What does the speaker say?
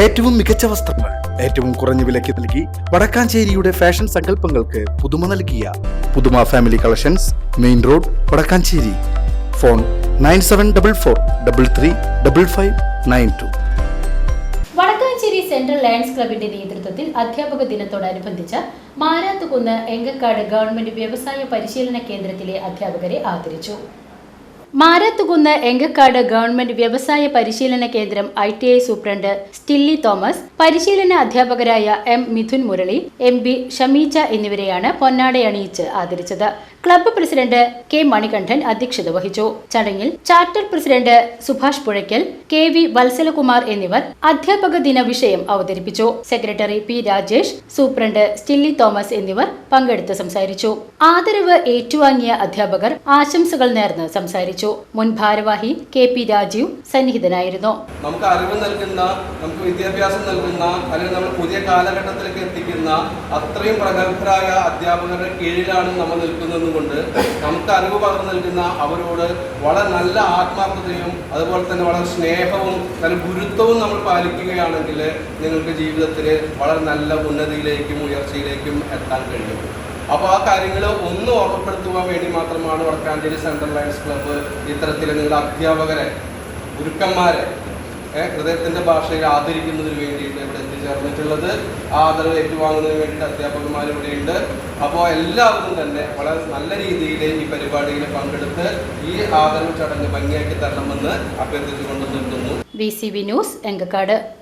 ഏറ്റവും മികച്ച വസ്ത്രങ്ങൾ ഏറ്റവും കുറഞ്ഞ വിലയ്ക്ക് നൽകി വടക്കാഞ്ചേരിയുടെ ഫാഷൻ സങ്കല്പങ്ങൾക്ക് പുതുമ നൽകിയ Puthuma family collections main road Vadakkanchery. Phone nine seven double four double three double five nine two. Vadakkanchery central lions ക്ലബിന്റെ നേതൃത്വത്തിൽ അധ്യാപക ദിനത്തോടനുബന്ധിച്ച് മാരാത്തുകുന്ന് എങ്കക്കാട് ഗവൺമെന്റ് വ്യവസായ പരിശീലന കേന്ദ്രത്തിലെ അധ്യാപകരെ ആദരിച്ചു. മാരാത്തുകുന്ന് എങ്കക്കാട് ഗവൺമെന്റ് വ്യവസായ പരിശീലന കേന്ദ്രം I T I superintendent Stilly Thomas പരിശീലന അധ്യാപകരായ M Mithun Murali M B Shameeja എന്നിവരെയാണ് പൊന്നാടയണിയിച്ച് ആദരിച്ചത്. ക്ലബ്ബ് പ്രസിഡന്റ് കെ മണികണ്ഠൻ അധ്യക്ഷത വഹിച്ചു. ചടങ്ങിൽ charter president Subhash Puzhakkal K V Valsalakumar എന്നിവർ അധ്യാപക ദിന വിഷയം അവതരിപ്പിച്ചു. Secretary P Rajesh superintendent Stilly Thomas എന്നിവർ പങ്കെടുത്ത് സംസാരിച്ചു. ആദരവ് ഏറ്റുവാങ്ങിയ അധ്യാപകർ ആശംസകൾ നേർന്ന് സംസാരിച്ചു. മുൻ ഭാരവാഹി കെ പി രാജീവ് സന്നിഹിതനായിരുന്നു. നമുക്ക് അറിവ് നൽകുന്ന നമുക്ക് വിദ്യാഭ്യാസം നൽകുന്ന അല്ലെങ്കിൽ നമ്മൾ പുതിയ കാലഘട്ടത്തിലേക്ക് എത്തിക്കുന്ന അത്രയും പ്രഗത്ഭരായ അധ്യാപകരുടെ കീഴിലാണ് നമ്മൾ നിൽക്കുന്നതുകൊണ്ട് നമുക്ക് അറിവ് പകർന്നു നൽകുന്ന അവരോട് വളരെ നല്ല ആത്മാർത്ഥതയും അതുപോലെ തന്നെ വളരെ സ്നേഹവും നല്ല ഗുരുത്വവും നമ്മൾ പാലിക്കുകയാണെങ്കിൽ നിങ്ങൾക്ക് ജീവിതത്തിൽ വളരെ നല്ല ഉന്നതിയിലേക്കും ഉയർച്ചയിലേക്കും എത്താൻ കഴിയും. അപ്പോൾ ആ കാര്യങ്ങൾ ഒന്ന് ഓർമ്മപ്പെടുത്തുവാൻ വേണ്ടി മാത്രമാണ് വടക്കാഞ്ചേരി സെൻട്രൽ ലയൺസ് ക്ലബ്ബ് ഇത്തരത്തിൽ നിങ്ങളുടെ അധ്യാപകരെ ഗുരുക്കന്മാരെ ഹൃദയത്തിന്റെ ഭാഷയിൽ ആദരിക്കുന്നതിന് വേണ്ടിയിട്ട് ഇവിടെ എത്തിച്ചേർന്നിട്ടുള്ളത്. ആ ആദരവ് ഏറ്റുവാങ്ങുന്നതിന് വേണ്ടിയിട്ട് അധ്യാപകന്മാർ ഇവിടെയുണ്ട് അപ്പോൾ എല്ലാവരും തന്നെ വളരെ നല്ല രീതിയിൽ ഈ പരിപാടിയിൽ പങ്കെടുത്ത് ഈ ആദരവ് ചടങ്ങ് ഭംഗിയാക്കി തരണമെന്ന് അഭ്യർത്ഥിച്ചുകൊണ്ട് നിർത്തുന്നു. B C B news Engakkad.